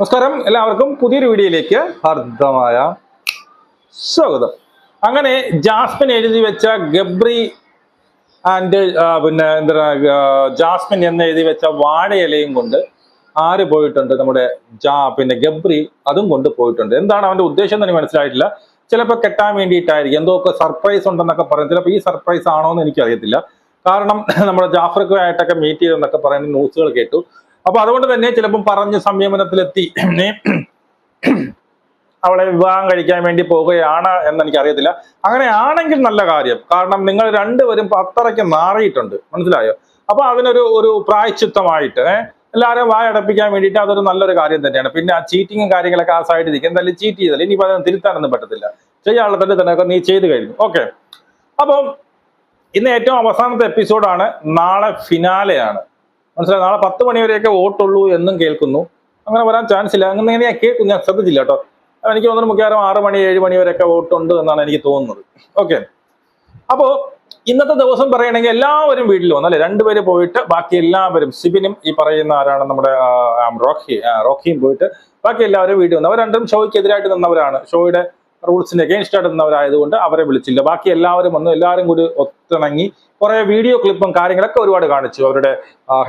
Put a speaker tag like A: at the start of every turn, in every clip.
A: നമസ്കാരം. എല്ലാവർക്കും പുതിയൊരു വീഡിയോയിലേക്ക് ഹർദ്ദമായ സ്വാഗതം. അങ്ങനെ ജാസ്മിൻ എഴുതി വെച്ച ഗബ്രി ആൻഡ് പിന്നെ എന്താ ജാസ്മിൻ എന്ന് എഴുതി വെച്ച വാഴയിലയും കൊണ്ട് ആര് പോയിട്ടുണ്ട്? നമ്മുടെ ജാ പിന്നെ ഗബ്രി അതും കൊണ്ട് പോയിട്ടുണ്ട്. എന്താണ് അവന്റെ ഉദ്ദേശം എന്ന് മനസ്സിലായിട്ടില്ല. ചിലപ്പോൾ കെട്ടാൻ വേണ്ടിയിട്ടായിരിക്കും. എന്തോ ഒക്കെ സർപ്രൈസ് ഉണ്ടെന്നൊക്കെ പറയും. ചിലപ്പോൾ ഈ സർപ്രൈസ് ആണോ എന്ന് എനിക്കറിയത്തില്ല. കാരണം നമ്മുടെ ജാഫർക്കുമായിട്ടൊക്കെ മീറ്റ് ചെയ്തെന്നൊക്കെ പറയുന്ന ന്യൂസുകൾ കേട്ടു. അപ്പൊ അതുകൊണ്ട് തന്നെ ചിലപ്പം പറഞ്ഞ് സംയമനത്തിലെത്തി. അവളെ വിവാഹം കഴിക്കാൻ വേണ്ടി പോവുകയാണ് എന്ന് അങ്ങനെ ആണെങ്കിൽ നല്ല കാര്യം. കാരണം നിങ്ങൾ രണ്ടുപേരും അത്രയ്ക്ക് നാറിയിട്ടുണ്ട്. മനസ്സിലായോ? അപ്പൊ അതിനൊരു ഒരു പ്രായച്ചിത്തമായിട്ട് എല്ലാവരും വായടപ്പിക്കാൻ വേണ്ടിയിട്ട് അതൊരു നല്ലൊരു കാര്യം തന്നെയാണ്. പിന്നെ ആ ചീറ്റിങ്ങും കാര്യങ്ങളൊക്കെ ആ സൈഡിൽ നിൽക്കും. എന്തായാലും ചീറ്റ് ചെയ്തല്ലേ ഇനിയിപ്പോൾ അതിനെ തിരുത്താനൊന്നും പറ്റത്തില്ല. ചെയ്യാനുള്ള തന്നെ തന്നെ നീ ചെയ്ത് കഴിഞ്ഞു. ഓക്കെ. അപ്പം ഇന്ന് ഏറ്റവും അവസാനത്തെ എപ്പിസോഡാണ് നാളെ ഫിനാലെയാണ് മനസ്സിലായി? നാളെ പത്ത് മണിവരെയൊക്കെ വോട്ടുള്ളൂ എന്നും കേൾക്കുന്നു. അങ്ങനെ വരാൻ ചാൻസ് ഇല്ല. അങ്ങനെ ഞാൻ കേൾക്കും. ഞാൻ ശ്രദ്ധിച്ചില്ല കേട്ടോ. എനിക്ക് തോന്നുന്നു മിക്കവാറും ആറ് മണി ഏഴ് മണി വരെയൊക്കെ വോട്ടുണ്ട് എന്നാണ് എനിക്ക് തോന്നുന്നത്. ഓക്കെ അപ്പോൾ ഇന്നത്തെ ദിവസം പറയണമെങ്കിൽ എല്ലാവരും വീട്ടിൽ വന്നല്ലേ? രണ്ടുപേര് പോയിട്ട് ബാക്കി എല്ലാവരും സിബിനും ഈ പറയുന്ന ആരാണ് നമ്മുടെ റോക്കി റോക്കിയും പോയിട്ട് ബാക്കി എല്ലാവരും വീട്ടിൽ വന്നു. അവർ രണ്ടും ഷോയ്ക്ക് എതിരായിട്ട് നിന്നവരാണ്. ഷോയുടെ റൂൾസിന് അഗേൻസ്റ്റ് ആയിട്ട് നിന്നവരായതുകൊണ്ട് അവരെ വിളിച്ചില്ല. ബാക്കി എല്ലാവരും വന്നു എല്ലാവരും കൂടി ഒത്തിണങ്ങി. കുറെ വീഡിയോ ക്ലിപ്പും കാര്യങ്ങളൊക്കെ ഒരുപാട് കാണിച്ചു. അവരുടെ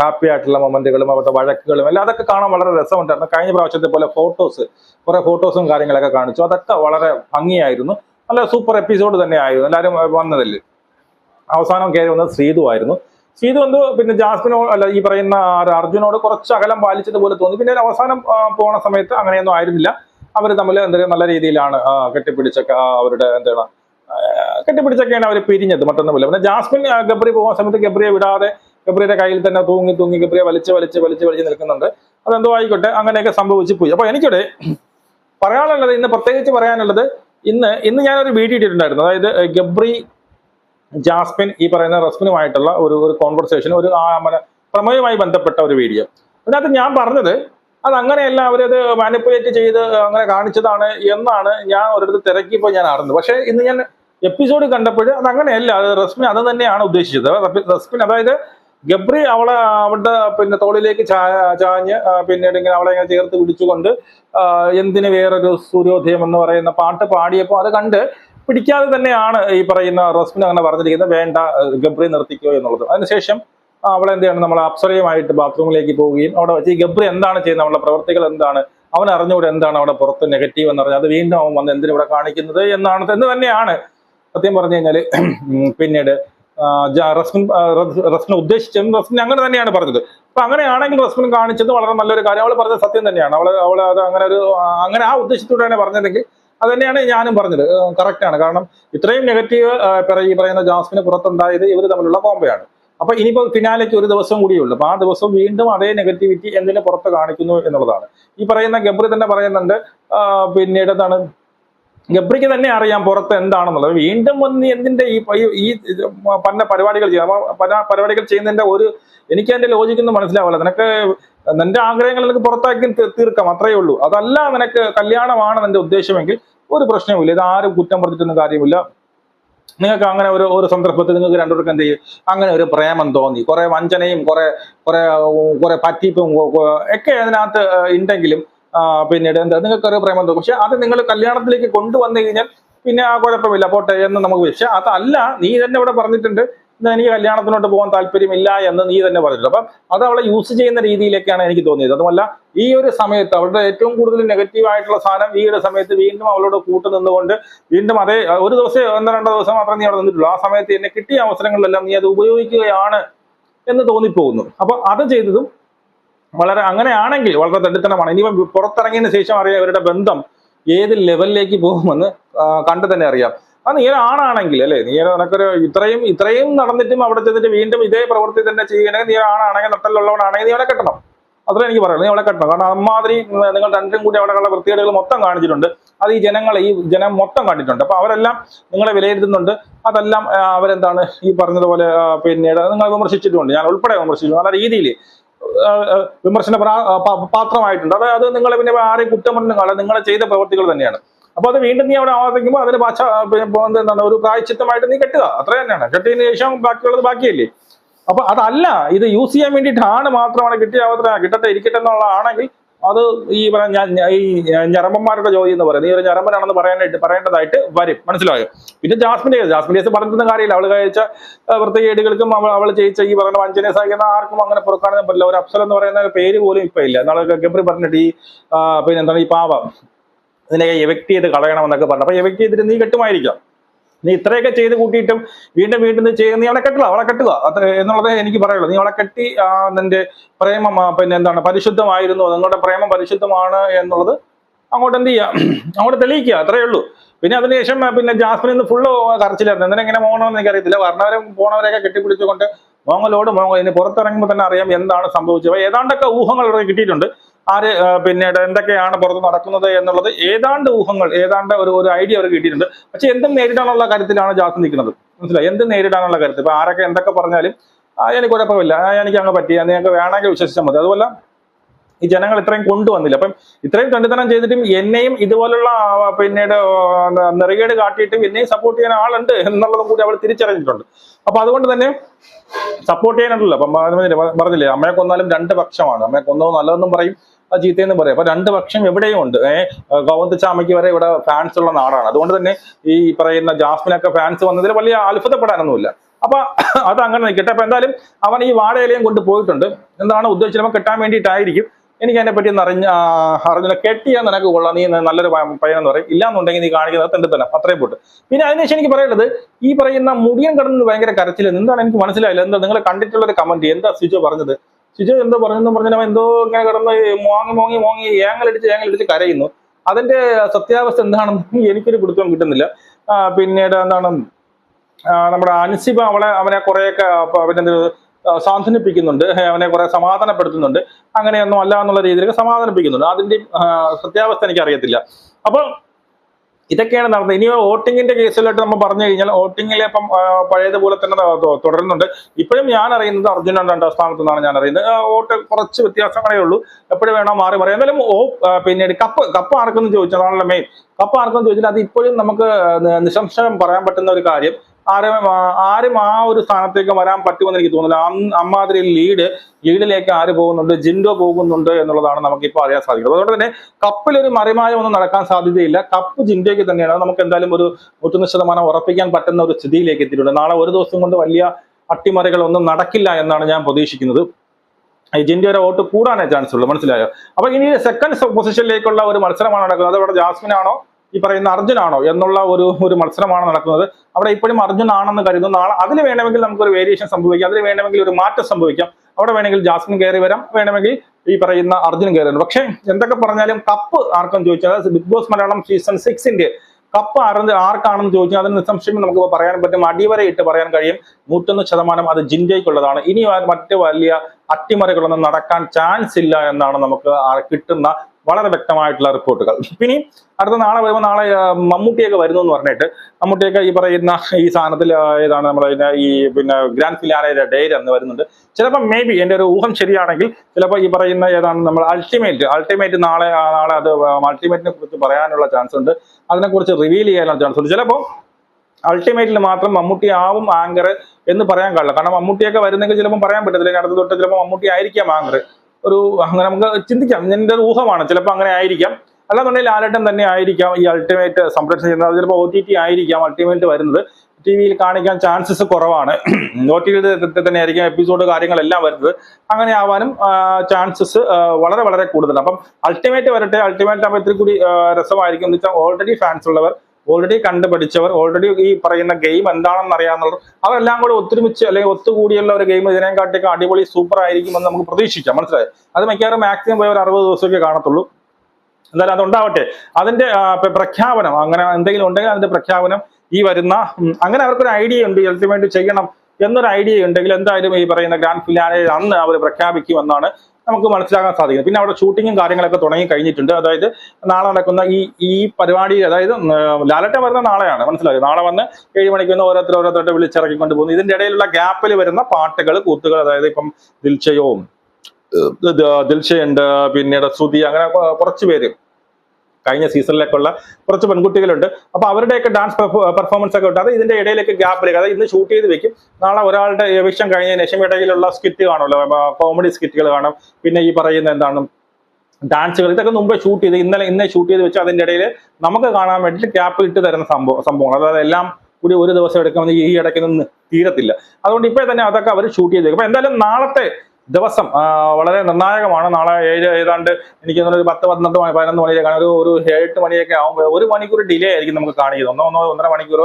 A: ഹാപ്പി ആയിട്ടുള്ള മൊമെന്റുകളും അവരുടെ വഴക്കുകളും എല്ലാം അതൊക്കെ കാണാൻ വളരെ രസമുണ്ടായിരുന്നു. കഴിഞ്ഞ പ്രാവശ്യത്തെ പോലെ ഫോട്ടോസ് കുറെ ഫോട്ടോസും കാര്യങ്ങളൊക്കെ കാണിച്ചു. അതൊക്കെ വളരെ ഭംഗിയായിരുന്നു. നല്ല സൂപ്പർ എപ്പിസോഡ് തന്നെ ആയിരുന്നു. എല്ലാവരും വന്നതല്ലേ? അവസാനം കയറി വന്നത് ശ്രീതു ആയിരുന്നു. ശ്രീതു എന്തോ പിന്നെ ജാസ്മിനോ അല്ല ഈ പറയുന്ന അർജുനോട് കുറച്ച് അകലം പാലിച്ചതുപോലെ തോന്നി. പിന്നെ അവസാനം പോണ സമയത്ത് അങ്ങനെയൊന്നും ആയിരുന്നില്ല. അവർ തമ്മിൽ എന്താ നല്ല രീതിയിലാണ് കെട്ടിപ്പിടിച്ചൊക്കെ അവരുടെ എന്താണ് കെട്ടിപ്പിടിച്ചൊക്കെയാണ് അവർ പിരിഞ്ഞത് മറ്റൊന്നുമില്ല പിന്നെ ജാസ്മിൻ ഗബ്രി പോകുന്ന സമയത്ത് ഗബ്രിയെ വിടാതെ ഗബ്രിയുടെ കയ്യിൽ തന്നെ തൂങ്ങി തൂങ്ങി ഗബ്രിയെ വലിച്ച് വലിച്ച് വലിച്ച് വലിച്ച് നിൽക്കുന്നുണ്ട്. അതെന്തോ ആയിക്കോട്ടെ അങ്ങനെയൊക്കെ സംഭവിച്ചു പോയി. അപ്പൊ എനിക്കിടെ പറയാനുള്ളത് ഇന്ന് പ്രത്യേകിച്ച് പറയാനുള്ളത് ഇന്ന് ഇന്ന് ഞാനൊരു വീഡിയോ ഇട്ടിട്ടുണ്ടായിരുന്നു. അതായത് ഗബ്രി ജാസ്മിൻ ഈ പറയുന്ന റസ്മിനുമായിട്ടുള്ള ഒരു ഒരു കോൺവെർസേഷൻ ഒരു പ്രമേയവുമായി ബന്ധപ്പെട്ട ഒരു വീഡിയോ. അതിനകത്ത് ഞാൻ പറഞ്ഞത് അത് അങ്ങനെയല്ല അവരത് മാനിപ്പുലേറ്റ് ചെയ്ത് അങ്ങനെ കാണിച്ചതാണ് എന്നാണ് ഞാൻ ഒരിടത്ത് തിരക്കിയപ്പോൾ ഞാൻ അറിഞ്ഞത്. പക്ഷേ ഇന്ന് ഞാൻ എപ്പിസോഡ് കണ്ടപ്പോൾ അത് അങ്ങനെയല്ല അത് റസ്മിൻ അത് തന്നെയാണ് ഉദ്ദേശിച്ചത്. റസ്മിൻ അതായത് ഗബ്രി അവളെ അവളുടെ പിന്നെ തോളിലേക്ക് ചാഞ്ഞ് പിന്നീട് ഇങ്ങനെ അവളെ ഇങ്ങനെ ചേർത്ത് പിടിച്ചുകൊണ്ട് എന്തിന് വേറൊരു സൂര്യോദയം എന്ന് പറയുന്ന പാട്ട് പാടിയപ്പോൾ അത് കണ്ട് പിടിക്കാതെ തന്നെയാണ് ഈ പറയുന്ന റസ്മിൻ അങ്ങനെ പറഞ്ഞിരിക്കുന്നത് വേണ്ട ഗബ്രി നിർത്തിക്കോ എന്നുള്ളത്. അതിനുശേഷം അവളെ എന്ത് ചെയ്യണം നമ്മൾ അപ്സരയുമായിട്ട് ബാത്റൂമിലേക്ക് പോവുകയും അവിടെ വെച്ച് ഈ ഗബ്രി എന്താണ് ചെയ്യുന്നത്? അവളുടെ പ്രവർത്തികൾ എന്താണ്? അവൻ അറിഞ്ഞുകൂടെ എന്താണ് അവിടെ പുറത്ത് നെഗറ്റീവ് എന്ന് പറഞ്ഞാൽ അത് വീണ്ടും അവൻ വന്ന് എന്തിനു ഇവിടെ കാണിക്കുന്നത് എന്നാണ്. എന്ന് തന്നെയാണ്. സത്യം പറഞ്ഞു കഴിഞ്ഞാൽ പിന്നീട് റസ്മിൻ റസ്മിൻ ഉദ്ദേശിച്ചതും റസ്മിൻ അങ്ങനെ തന്നെയാണ് പറഞ്ഞത്. അപ്പൊ അങ്ങനെയാണെങ്കിൽ റസ്മിൻ കാണിച്ചത് വളരെ നല്ലൊരു കാര്യം. അവൾ പറഞ്ഞത് സത്യം തന്നെയാണ്. അവൾ അവൾ അത് അങ്ങനെ ഒരു അങ്ങനെ ആ ഉദ്ദേശത്തോടെയാണ് പറഞ്ഞതെങ്കിൽ അത് തന്നെയാണ് ഞാനും പറഞ്ഞത്. കറക്റ്റാണ് കാരണം ഇത്രയും നെഗറ്റീവ് ഈ പറയുന്ന ജാസ്മിന് പുറത്തുണ്ടായത് ഇവർ തമ്മിലുള്ള കോമ്പയാണ്. അപ്പൊ ഇനിയിപ്പോ ഫിനാലയ്ക്ക് ഒരു ദിവസം കൂടിയുള്ളൂ. അപ്പൊ ആ ദിവസം വീണ്ടും അതേ നെഗറ്റിവിറ്റി എന്തിനെ പുറത്ത് കാണിക്കുന്നു എന്നുള്ളതാണ്. ഈ പറയുന്ന ഗബ്രി തന്നെ പറയുന്നുണ്ട് പിന്നീട് എന്താണ്? ഗബ്രിക്ക് തന്നെ അറിയാം പുറത്ത് എന്താണെന്നുള്ളത്. വീണ്ടും വന്ന് എന്തിന്റെ ഈ ഈ- പന്ന പരിപാടികൾ ചെയ്യാം പല പരിപാടികൾ ചെയ്യുന്നതിന്റെ ഒരു എനിക്ക് അതിന്റെ ലോജിക്ക് ഒന്നും മനസ്സിലാവില്ല. നിനക്ക് നിന്റെ ആഗ്രഹങ്ങൾ നിനക്ക് പുറത്താക്കി തീർക്കാം അത്രയേ ഉള്ളൂ. അതല്ല നിനക്ക് കല്യാണമാണ് നിന്റെ ഉദ്ദേശമെങ്കിൽ ഒരു പ്രശ്നവുമില്ല. ഇത് ആരും കുറ്റം പറഞ്ഞിട്ടൊന്നും കാര്യമില്ല. നിങ്ങൾക്ക് അങ്ങനെ ഒരു ഒരു സന്ദർഭത്തിൽ നിങ്ങൾക്ക് രണ്ടുപേർക്കും എന്ത് ചെയ്യും? അങ്ങനെ ഒരു പ്രേമം തോന്നി. കുറെ വഞ്ചനയും കുറെ കുറെ കുറെ പറ്റിപ്പും ഒക്കെ അതിനകത്ത് ഉണ്ടെങ്കിലും പിന്നീട് എന്താ നിങ്ങൾക്ക് ഒരു പ്രേമം തോന്നും. പക്ഷെ അത് നിങ്ങൾ കല്യാണത്തിലേക്ക് കൊണ്ടുവന്നു കഴിഞ്ഞാൽ പിന്നെ ആ കുഴപ്പമില്ല. പോട്ടെ എന്ന് നമുക്ക് പക്ഷെ അതല്ല നീ തന്നെ ഇവിടെ പറഞ്ഞിട്ടുണ്ട്. "ഇന്ന് എനിക്ക് കല്യാണത്തിനോട്ട് പോകാൻ താല്പര്യമില്ല എന്ന് നീ തന്നെ പറഞ്ഞിട്ടുണ്ട്. അപ്പം അത് അവളെ യൂസ് ചെയ്യുന്ന രീതിയിലേക്കാണ് എനിക്ക് തോന്നിയത്. അതുമല്ല ഈ ഒരു സമയത്ത് അവളുടെ ഏറ്റവും കൂടുതൽ നെഗറ്റീവ് ആയിട്ടുള്ള സാധനം ഒരു സമയത്ത് വീണ്ടും അവളോട് കൂട്ടു നിന്നുകൊണ്ട് വീണ്ടും അതേ ഒരു ദിവസം ഒന്നോ രണ്ടോ ദിവസം മാത്രമേ നീ അവിടെ നിന്നിട്ടുള്ളൂ. ആ സമയത്ത് എന്നെ കിട്ടിയ അവസരങ്ങളിലെല്ലാം നീ അത് ഉപയോഗിക്കുകയാണ് എന്ന് തോന്നിപ്പോകുന്നു. അപ്പൊ അത് ചെയ്തതും വളരെ അങ്ങനെയാണെങ്കിൽ വളരെ ദണ്ഡിത്തനമാണ്. ഇനിയിപ്പം പുറത്തിറങ്ങിയതിന് ശേഷം അറിയാം ഇവരുടെ ബന്ധം ഏത് ലെവലിലേക്ക് പോകുമെന്ന് കണ്ടു തന്നെ അറിയാം. അത് നീ ആണാണെങ്കിൽ അല്ലെ? നീ നിനക്കൊരു ഇത്രയും ഇത്രയും നടന്നിട്ടും അവിടെ ചെന്നിട്ട് വീണ്ടും ഇതേ പ്രവൃത്തി തന്നെ ചെയ്യണമെങ്കിൽ നീ ആണാണെങ്കിൽ നട്ടലുള്ളവനാണെങ്കിൽ നീ അവനെ കെട്ടണം. അത്രേ എനിക്ക് പറയുള്ളൂ നീ അവളെ കെട്ടണം. കാരണം അമ്മാതിരി നിങ്ങൾ രണ്ടും കൂടി അവിടെയുള്ള വൃത്തികേടുകൾ മൊത്തം കാണിച്ചിട്ടുണ്ട്. അത് ഈ ജനങ്ങൾ ഈ ജനം മൊത്തം കണ്ടിട്ടുണ്ട് അപ്പൊ അവരെല്ലാം നിങ്ങളെ വിലയിരുത്തുന്നുണ്ട്. അതെല്ലാം ആ, അവരെന്താണ് ഈ പറഞ്ഞതുപോലെ ആ, പിന്നീട് നിങ്ങൾ വിമർശിച്ചിട്ടുണ്ട്. ഞാൻ ഉൾപ്പെടെ വിമർശിച്ചു നല്ല രീതിയിൽ വിമർശന പാത്രമായിട്ടുണ്ട്. അത് അത് നിങ്ങളെ പിന്നെ ആരെയും കുറ്റം പറഞ്ഞു നിങ്ങളെ ചെയ്ത പ്രവൃത്തികൾ തന്നെയാണ്. അപ്പൊ അത് വീണ്ടും നീ അവിടെ ആവർത്തിക്കുമ്പോൾ അതിന് പാച്ച എന്താണ് ഒരു പ്രായച്ചിത്തമായിട്ട് നീ കെട്ടുക. അത്ര തന്നെയാണ്. കെട്ടിയതിന് ശേഷം ബാക്കിയുള്ളത് ബാക്കിയല്ലേ? അപ്പൊ അതല്ല ഇത് യൂസ് ചെയ്യാൻ വേണ്ടിയിട്ടാണ് മാത്രമാണ് കിട്ടിയ അവസരം. കിട്ടട്ടെ ഇരിക്കട്ടെ എന്നുള്ളതാണെങ്കിൽ അത് ഈ പറഞ്ഞ ഈ ഞരമ്പന്മാരുടെ ജോലി എന്ന് പറയുന്നത്. ഈ ഒരു ഞരമ്പനാണെന്ന് പറയാനായിട്ട് പറയേണ്ടതായിട്ട് വരും. മനസ്സിലായോ? പിന്നെ ജാസ്മിൻ കേസ്. ജാസ്മിൻ കേസ് പറഞ്ഞിട്ടൊന്നും കാര്യമില്ല. അവൾ കഴിച്ച വൃത്തികേടുകൾക്കും അവൾ അവൾ ചെയ്യിച്ച ഈ പറയുന്ന വഞ്ചനയെ സഹിക്കുന്ന ആർക്കും അങ്ങനെ പുറക്കാനൊന്നും പറ്റില്ല. ഒരു അപ്സരം എന്ന് പറയുന്ന പേര് പോലും ഇപ്പൊ ഇല്ല. എന്നാൽ ഗബ്രി പറഞ്ഞിട്ട് ഈ പിന്നെ എന്താണ് ഈ പാവം. ഇതിനെ എവക്ട് ചെയ്ത് കളയണമെന്നൊക്കെ പറഞ്ഞു. അപ്പൊ എവക്ട് ചെയ്തിട്ട് നീ കെട്ടുമായിരിക്കാം. നീ ഇത്രയൊക്കെ ചെയ്ത് കൂട്ടിയിട്ടും വീണ്ടും വീണ്ടും ചെയ്യുന്ന നീ അവളെ കെട്ടുക അവളെ കെട്ടുക. അത് എന്നുള്ളത് എനിക്ക് പറയുള്ളൂ നീ അവളെ കെട്ടി നിന്റെ പ്രേമം പിന്നെ എന്താണ് പരിശുദ്ധമായിരുന്നു. നിങ്ങളുടെ പ്രേമം പരിശുദ്ധമാണ് എന്നുള്ളത് അങ്ങോട്ട് എന്ത് ചെയ്യാം? അങ്ങോട്ട് തെളിയിക്കുക. അത്രയേ ഉള്ളൂ. പിന്നെ അതിനുശേഷം പിന്നെ ജാസ്മിൻ ഇന്ന് ഫുള്ള് കറച്ചിലായിരുന്നു എന്തിനെങ്ങനെ പോകണമെന്ന് എനിക്കറിയത്തില്ല. വരണവരെ പോണവരെയൊക്കെ കെട്ടിപ്പിടിച്ചുകൊണ്ട് മോങ്ങലോട് മോങ്ങ ഇനി പുറത്തിറങ്ങുമ്പോൾ തന്നെ അറിയാം എന്താണ് സംഭവിച്ചത്. ഏതാണ്ടൊക്കെ ഊഹങ്ങൾ ഇവിടെ കിട്ടിയിട്ടുണ്ട്. ആര് പിന്നീട് എന്തൊക്കെയാണ് പുറത്ത് നടക്കുന്നത് എന്നുള്ളത് ഏതാണ്ട് ഊഹങ്ങൾ ഏതാണ്ട് ഒരു ഒരു ഐഡിയ അവർ കിട്ടിയിട്ടുണ്ട്. പക്ഷെ എന്തും നേരിടാനുള്ള കാര്യത്തിലാണ് ജാസ് നിൽക്കുന്നത്. മനസ്സിലായി? എന്തും നേരിടാനുള്ള കാര്യത്തിൽ. ഇപ്പൊ ആരൊക്കെ എന്തൊക്കെ പറഞ്ഞാലും എനിക്ക് കുഴപ്പമില്ല. എനിക്ക് അങ്ങ് പറ്റി. നിങ്ങൾക്ക് വേണമെങ്കിൽ വിശ്വസിച്ചാൽ മതി. അതുപോലെ ഈ ജനങ്ങൾ ഇത്രയും കൊണ്ടുവന്നില്ല. അപ്പം ഇത്രയും കണ്ടുതനം ചെയ്തിട്ടും എന്നെയും ഇതുപോലുള്ള പിന്നീട് നിറകേട് കാട്ടിയിട്ടും എന്നെയും സപ്പോർട്ട് ചെയ്യാൻ ആളുണ്ട് എന്നുള്ളതും കൂടി അവൾ തിരിച്ചറിഞ്ഞിട്ടുണ്ട്. അപ്പൊ അതുകൊണ്ട് തന്നെ സപ്പോർട്ട് ചെയ്യാനുണ്ടല്ലോ. അപ്പം പറഞ്ഞില്ലേ? അമ്മയെ കൊന്നാലും രണ്ട് പക്ഷമാണ്. അമ്മയെ കൊന്നത് നല്ലതെന്നും പറയും. അത് ചീത്തയെന്നും പറയും. അപ്പൊ രണ്ട് പക്ഷം എവിടെയും ഉണ്ട്. ഏഹ് ഗോവന്ത് ചാമയ്ക്ക് വരെ ഇവിടെ ഫാൻസ് ഉള്ള നാടാണ്. അതുകൊണ്ട് തന്നെ ഈ പറയുന്ന ജാസ്മിനൊക്കെ ഫാൻസ് വന്നതിൽ വലിയ അത്ഭുതപ്പെടാനൊന്നുമില്ല. അപ്പൊ അത് അങ്ങനെ നിൽക്കട്ടെ. അപ്പൊ എന്തായാലും അവൻ ഈ വാഴയിലയും കൊണ്ട് പോയിട്ടുണ്ട്. എന്താണ് ഉദ്ദേശിച്ചത്? കിട്ടാൻ വേണ്ടിയിട്ടായിരിക്കും. എനിക്ക് അതിനെ പറ്റി ഒന്ന് അറിഞ്ഞ അറിഞ്ഞില്ല കെട്ടിയാൽ നിനക്ക് കൊള്ളാം. നീ നല്ലൊരു പയ്യനെന്ന് പറയും. ഇല്ലാന്നുണ്ടെങ്കിൽ നീ കാണിക്കുന്നത് തെണ്ടിത്തല്ല അത്രയും പോട്ട്. പിന്നെ അതിനുശേഷം എനിക്ക് പറയുന്നത് ഈ പറയുന്ന മുടിയൻ കടന്ന് ഭയങ്കര കരച്ചിൽ. എന്താണ് എനിക്ക് മനസ്സിലായില്ല. എന്താ നിങ്ങൾ കണ്ടിട്ടുള്ള ഒരു കമന്റ് എന്താ സിജോ പറഞ്ഞത്? സിജോ എന്തോ പറഞ്ഞെന്ന് പറഞ്ഞാൽ അവൻ എന്തോ ഇങ്ങനെ കിടന്ന് മോങ്ങി മോങ്ങി മോങ്ങി ഏങ്ങലടിച്ച് ഏങ്ങലടിച്ച് കരയുന്നു. അതിന്റെ സത്യാവസ്ഥ എന്താണെന്ന് എനിക്കൊരു പിടുത്തം കിട്ടുന്നില്ല. പിന്നീട് എന്താണ് നമ്മുടെ അൻസിബ അവളെ അവനെ കുറെയൊക്കെ പിന്നെ സാന്ത്വനിപ്പിക്കുന്നുണ്ട്. അവനെ കുറെ സമാധാനപ്പെടുത്തുന്നുണ്ട്. അങ്ങനെയൊന്നും അല്ല എന്നുള്ള രീതിയിലൊക്കെ സമാധാനിപ്പിക്കുന്നുണ്ട്. അതിന്റെ സത്യാവസ്ഥ എനിക്ക് അറിയത്തില്ല അപ്പൊ ഇതൊക്കെയാണ് നടന്നത്. ഇനി വോട്ടിങ്ങിന്റെ കേസിലോട്ട് നമ്മൾ പറഞ്ഞു കഴിഞ്ഞാൽ വോട്ടിങ്ങിൽ ഇപ്പം പഴയതുപോലെ തന്നെ തുടരുന്നുണ്ട്. ഇപ്പോഴും ഞാൻ അറിയുന്നത് അർജുനൻ രണ്ടാം സ്ഥാനത്ത് നിന്നാണ് ഞാൻ അറിയുന്നത്. വോട്ട് കുറച്ച് വ്യത്യാസങ്ങളേ ഉള്ളൂ. എപ്പോഴും വേണോ മാറി പറയാം എന്നാലും പിന്നീട് കപ്പ് കപ്പ് ആർക്കെന്ന് ചോദിച്ചാൽ അതാണല്ലോ മെയിൻ കപ്പ് ആർക്കെന്ന് ചോദിച്ചാൽ അത് ഇപ്പോഴും നമുക്ക് നിസംശയം പറയാൻ പറ്റുന്ന ഒരു കാര്യം. ആരും ആരും ആ ഒരു സ്ഥാനത്തേക്ക് വരാൻ പറ്റുമെന്ന് എനിക്ക് തോന്നുന്നില്ല. അമ്മാതിരി ലീഡ് ലീഡിലേക്ക് ആര് പോകുന്നുണ്ട് ജിൻഡോ പോകുന്നുണ്ട് എന്നുള്ളതാണ് നമുക്കിപ്പോൾ അറിയാൻ സാധിക്കുന്നത്. അതുകൊണ്ട് തന്നെ കപ്പിൽ ഒരു മറിമായം ഒന്നും നടക്കാൻ സാധ്യതയില്ല. കപ്പ് ജിൻഡോയ്ക്ക് തന്നെയാണ്. നമുക്ക് എന്തായാലും ഒരു നൂറ്റൊന്ന് ശതമാനം ഉറപ്പിക്കാൻ പറ്റുന്ന ഒരു സ്ഥിതിയിലേക്ക് എത്തിയിട്ടുണ്ട്. നാളെ ഒരു ദിവസം കൊണ്ട് വലിയ അട്ടിമറികളൊന്നും നടക്കില്ല എന്നാണ് ഞാൻ പ്രതീക്ഷിക്കുന്നത്. ജിൻഡോയുടെ വോട്ട് കൂടാനേ ചാൻസ് ഉള്ളൂ. മനസ്സിലായോ? അപ്പൊ ഇനി സെക്കൻഡ് പൊസിഷനിലേക്കുള്ള ഒരു മത്സരമാണ് നടക്കുന്നത്. അത് ജാസ്മിനാണോ? ഈ പറയുന്ന അർജുനാണോ എന്നുള്ള ഒരു ഒരു മത്സരമാണ് നടക്കുന്നത്. അവിടെ ഇപ്പോഴും അർജുൻ ആണെന്ന് കരുതുന്നു. നാളെ അതിന് വേണമെങ്കിൽ നമുക്കൊരു വേരിയേഷൻ സംഭവിക്കാം. അതിന് വേണമെങ്കിൽ ഒരു മാറ്റം സംഭവിക്കാം. അവിടെ വേണമെങ്കിൽ ജാസ്മിൻ കയറി വരാം. വേണമെങ്കിൽ ഈ പറയുന്ന അർജുൻ കയറി വരാം. പക്ഷേ എന്തൊക്കെ പറഞ്ഞാലും കപ്പ് ആർക്കും ചോദിച്ചാൽ ബിഗ് ബോസ് മലയാളം സീസൺ സിക്സിന്റെ കപ്പ് ആരുടെ ആർക്കാണെന്ന് ചോദിച്ചാൽ അതിന് നിസ്സംശയം നമുക്ക് പറയാൻ പറ്റും. അടിവരയിട്ട് പറയാൻ കഴിയും. നൂറ്റൊന്ന് ശതമാനം അത് ജിൻഡയ്ക്കുള്ളതാണ്. ഇനി മറ്റ് വലിയ അട്ടിമറികളൊന്നും നടക്കാൻ ചാൻസ് ഇല്ല എന്നാണ് നമുക്ക് കിട്ടുന്ന വളരെ വ്യക്തമായിട്ടുള്ള റിപ്പോർട്ടുകൾ. ഇനി അടുത്ത നാളെ വരുമ്പോൾ നാളെ മമ്മൂട്ടിയൊക്കെ വരുന്നു എന്ന് പറഞ്ഞിട്ട് മമ്മൂട്ടിയൊക്കെ ഈ പറയുന്ന ഈ സാധനത്തിൽ ഏതാണ് ഇതിന്റെ ഈ പിന്നെ ഗ്രാൻഡ് ഫിലാനയുടെ ഡേര് എന്ന് വരുന്നുണ്ട്. ചിലപ്പോൾ മേ ബി എന്റെ ഒരു ഊഹം ശരിയാണെങ്കിൽ ചിലപ്പോൾ ഈ പറയുന്ന ഏതാണ് നമ്മൾ അൾട്ടിമേറ്റ് അൾട്ടിമേറ്റ് നാളെ നാളെ അത് അൾട്ടിമേറ്റിനെ കുറിച്ച് പറയാനുള്ള ചാൻസ് ഉണ്ട്. അതിനെക്കുറിച്ച് റിവീൽ ചെയ്യാനുള്ള ചാൻസ് ഉണ്ട്. ചിലപ്പോൾ അൾട്ടിമേറ്റിൽ മാത്രം മമ്മൂട്ടി ആവും ആങ്കർ എന്ന് പറയാൻ കഴിയില്ല. കാരണം മമ്മൂട്ടിയൊക്കെ വരുന്നെങ്കിൽ ചിലപ്പോൾ പറയാൻ പറ്റത്തില്ല. അടുത്ത തൊട്ട് ചിലപ്പോൾ മമ്മൂട്ടി ആയിരിക്കാം ആങ്കർ ഒരു അങ്ങനെ നമുക്ക് ചിന്തിക്കാം. എന്റെ ഊഹമാണ്. ചിലപ്പോൾ അങ്ങനെ ആയിരിക്കാം. അല്ലാന്നുണ്ടെങ്കിൽ ലാലേട്ടൻ തന്നെ ആയിരിക്കാം ഈ അൾട്ടിമേറ്റ് സംപ്രേഷണം ചെയ്യുന്നത്. ചിലപ്പോൾ ഒ ടി ടി ആയിരിക്കാം അൾട്ടിമേറ്റ് വരുന്നത്. ടി വിയിൽ കാണിക്കാൻ ചാൻസസ് കുറവാണ്. ഒ ടി വിയിൽ തന്നെ ആയിരിക്കും എപ്പിസോഡ് കാര്യങ്ങളെല്ലാം വരുന്നത്. അങ്ങനെ ആവാനും ചാൻസസ് വളരെ വളരെ കൂടുതലാണ്. അപ്പം അൾട്ടിമേറ്റ് വരട്ടെ അൾട്ടിമേറ്റ് ആകുമ്പോൾ ഇത്തിരി കൂടി രസമായിരിക്കും. എന്ന് വെച്ചാൽ ഓൾറെഡി ഫാൻസ് ഉള്ളവർ ഓൾറെഡി കണ്ടുപഠിച്ചവർ ഓൾറെഡി ഈ പറയുന്ന ഗെയിം എന്താണെന്ന് അറിയാവുന്നവർ അവരെല്ലാം കൂടെ ഒത്തൊരുമിച്ച് അല്ലെങ്കിൽ ഒത്തുകൂടിയുള്ള ഒരു ഗെയിം ഇതിനെക്കാട്ടിയൊക്കെ അടിപൊളി സൂപ്പർ ആയിരിക്കും എന്ന് നമുക്ക് പ്രതീക്ഷിക്കാം. മനസ്സിലായി? അത് മിക്കവാറും മാക്സിമം പോയി ഒരു അറുപത് ദിവസമൊക്കെ കാണത്തുള്ളൂ. എന്തായാലും അതുണ്ടാവട്ടെ. അതിന്റെ പ്രഖ്യാപനം അങ്ങനെ എന്തെങ്കിലും ഉണ്ടെങ്കിൽ അതിന്റെ പ്രഖ്യാപനം ഈ വരുന്ന അങ്ങനെ അവർക്കൊരു ഐഡിയ ഉണ്ട് അൾട്ടിമേറ്റ് ചെയ്യണം എന്നൊരു ഐഡിയ ഉണ്ടെങ്കിൽ എന്തായാലും ഈ പറയുന്ന ഗ്രാൻഡ് ഫിനാലെ അന്ന് അവർ പ്രഖ്യാപിക്കുമെന്നാണ് നമുക്ക് മനസ്സിലാക്കാൻ സാധിക്കുന്നത് പിന്നെ അവിടെ ഷൂട്ടിങ്ങും കാര്യങ്ങളൊക്കെ തുടങ്ങി കഴിഞ്ഞിട്ടുണ്ട്. അതായത് നാളെ നടക്കുന്ന ഈ ഈ പരിപാടി അതായത് ലാലറ്റ ലാലട്ട വരുന്ന നാളെയാണ്. മനസ്സിലായത് നാളെ വന്ന് ഏഴ് മണിക്ക് വന്ന് ഓരോരുത്തർ ഓരോരുത്തരുടെ വിളിച്ചിറക്കി പോകുന്നു. ഇതിന്റെ ഇടയിലുള്ള ഗ്യാപ്പിൽ വരുന്ന പാട്ടുകൾ കൂത്തുകൾ അതായത് ഇപ്പം ദിൽഷയവും ദിൽഷയുണ്ട് പിന്നീട് ശ്രുതി അങ്ങനെ കുറച്ച് പേര്. കഴിഞ്ഞ സീസണിലേക്കുള്ള കുറച്ച് പെൺകുട്ടികളുണ്ട്. അപ്പൊ അവരുടെയൊക്കെ ഡാൻസ് പെർഫോമൻസ് ഒക്കെ ഉണ്ട്. അത് ഇതിന്റെ ഇടയിലേക്ക് ഗ്യാപ്പ് ഗ്യാപ്പിലേക്ക് അതായത് ഇന്ന് ഷൂട്ട് ചെയ്ത് വെക്കും. നാളെ ഒരാളുടെ വിഷം കഴിഞ്ഞതിന് ശേഷം ഇടയിലുള്ള സ്കിറ്റ് കാണുമല്ലോ. കോമഡി സ്കിറ്റുകൾ കാണും. പിന്നെ ഈ പറയുന്ന എന്താണ് ഡാൻസുകൾ ഇതൊക്കെ മുമ്പേ ഷൂട്ട് ചെയ്ത് ഇന്നലെ ഇന്നേ ഷൂട്ട് ചെയ്ത് വെച്ച് അതിന്റെ ഇടയിൽ നമുക്ക് കാണാൻ വേണ്ടിയിട്ട് ഗ്യാപ്പ് ഇട്ട് തരുന്ന സംഭവം സംഭവങ്ങൾ. അതായത് എല്ലാം കൂടി ഒരു ദിവസം എടുക്കുമെന്ന് ഈ ഇടയ്ക്ക് നിന്ന് തീരത്തില്ല. അതുകൊണ്ട് ഇപ്പൊ തന്നെ അതൊക്കെ അവർ ഷൂട്ട് ചെയ്ത് അപ്പൊ എന്തായാലും നാളത്തെ ദിവസം വളരെ നിർണായകമാണ്. നാളെ ഏഴ് ഏതാണ്ട് എനിക്ക് ഒരു പത്ത് പന്ത്രണ്ട് മണി പതിനൊന്ന് മണിയൊക്കെ ഒരു ഒരു എട്ട് മണിയൊക്കെ ആകുമ്പോൾ ഒരു മണിക്കൂർ ഡിലേ ആയിരിക്കും നമുക്ക് കാണിക്കുന്നത് ഒന്നോ ഒന്നോ ഒന്നര മണിക്കൂർ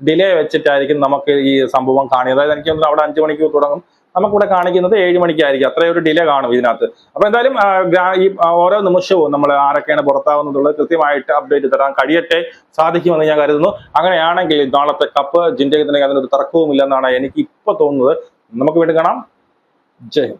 A: ഡിലേ വെച്ചിട്ടായിരിക്കും നമുക്ക് ഈ സംഭവം കാണിയത് അതായത് എനിക്ക് അവിടെ അഞ്ച് മണിക്കൂർ തുടങ്ങും. നമുക്കിവിടെ കാണിക്കുന്നത് ഏഴ് മണിക്കായിരിക്കും. അത്രയും ഒരു ഡിലേ കാണും ഇതിനകത്ത്. അപ്പൊ എന്തായാലും ഈ ഓരോ നിമിഷവും നമ്മൾ ആരൊക്കെയാണ് പുറത്താവുന്നതുള്ളത് കൃത്യമായിട്ട് അപ്ഡേറ്റ് തരാൻ കഴിയട്ടെ സാധിക്കുമെന്ന് ഞാൻ കരുതുന്നു. അങ്ങനെയാണെങ്കിൽ നാളത്തെ കപ്പ് ജിന്റെ അതിനൊരു തർക്കവും ഇല്ലെന്നാണ് എനിക്ക് ഇപ്പൊ തോന്നുന്നത്. നമുക്ക് വീണ്ടും കാണാം. ജയ്